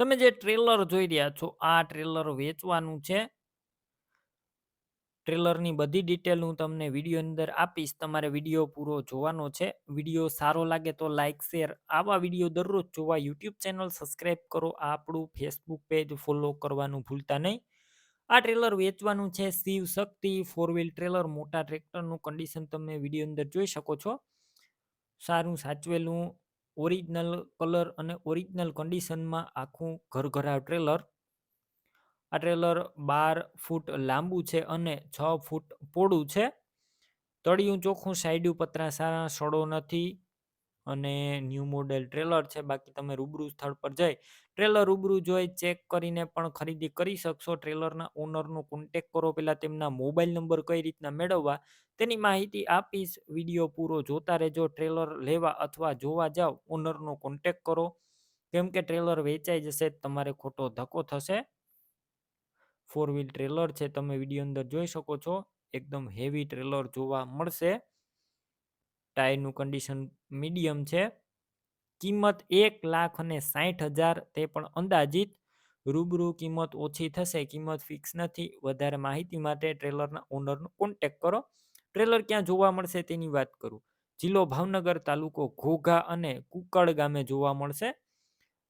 તમે જે ટ્રેલર જોઈ રહ્યા છો, આ ટ્રેલર વેચવાનું છે. ટ્રેલરની બધી ડિટેલ હું તમને વીડિયો અંદર આપીશ. તમારે વીડિયો પૂરો જોવાનો છે. વીડિયો સારો લાગે તો લાઇક શેર આવા વીડિયો દરરોજ જોવા યુટ્યુબ ચેનલ સબસ્ક્રાઈબ કરો. આપણું ફેસબુક પેજ ફોલો કરવાનું ભૂલતા નહીં. આ ટ્રેલર વેચવાનું છે. Shiv Shakti four wheel trailer મોટા ટ્રેક્ટરનું કન્ડિશન તમે વીડિયો અંદર જોઈ શકો છો. સારું સાચવેલું. ઓરિજિનલ કલર અને ઓરિજિનલ કન્ડિશનમાં આખું ઘરઘરા ટ્રેલર. આ ટ્રેલર બાર ફૂટ લાંબુ છે અને છ ફૂટ પોળું છે. તળિયું ચોખ્ખું, સાઈડું પતરા સારા, સડો નથી. અને ન્યૂ મોડેલ ટ્રેલર છે, બાકી તમે રૂબરૂ સ્થળ પર જઈ ટ્રેલર રૂબરૂ જોઈ, ચેક કરીને પણ ખરીદી કરી શકશો. ટ્રેલરના ઓનરનો કોન્ટેક કરો પહેલાં તેમના મોબાઈલ નંબર કઈ રીતના મેળવવા, તેની માહિતી આપીશ. વીડિયો પૂરો જોતા રહેજો, ટ્રેલર લેવા અથવા જોવા જાઓ ઓનરનો કોન્ટેક કરો. કેમ કે ટ્રેલર વેચાઈ જશે, તમારે ખોટો ધક્કો થશે. ફોર વ્હીલ ટ્રેલર છે, તમે વીડિયો અંદર જોઈ શકો છો. એકદમ હેવી ટ્રેલર જોવા મળશે. ટાયરનું કન્ડિશન મીડિયમ છે. કિંમત એક લાખ અને સાઠ હજાર તે પણ અંદાજિત. રૂબરૂ કિંમત ઓછી થશે, કિંમત ફિક્સ નથી. વધારે માહિતી માટે ટ્રેલરના ઓનરનો કોન્ટેક કરો. ટ્રેલર ક્યાં જોવા મળશે તેની વાત કરું. જિલ્લો ભાવનગર તાલુકો ઘોઘા અને કુકડ ગામે જોવા મળશે.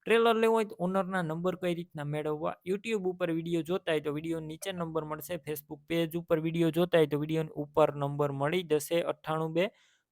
ટ્રેલર લેવો હોય તો ઓનરના નંબર કઈ રીતના મેળવવા? યુટ્યુબ ઉપર વીડિયો જોતા હોય તો વીડિયો નીચે નંબર મળશે. ફેસબુક પેજ ઉપર વીડિયો જોતા હોય તો વીડિયો ઉપર નંબર મળી જશે અઠ્ઠાણું બે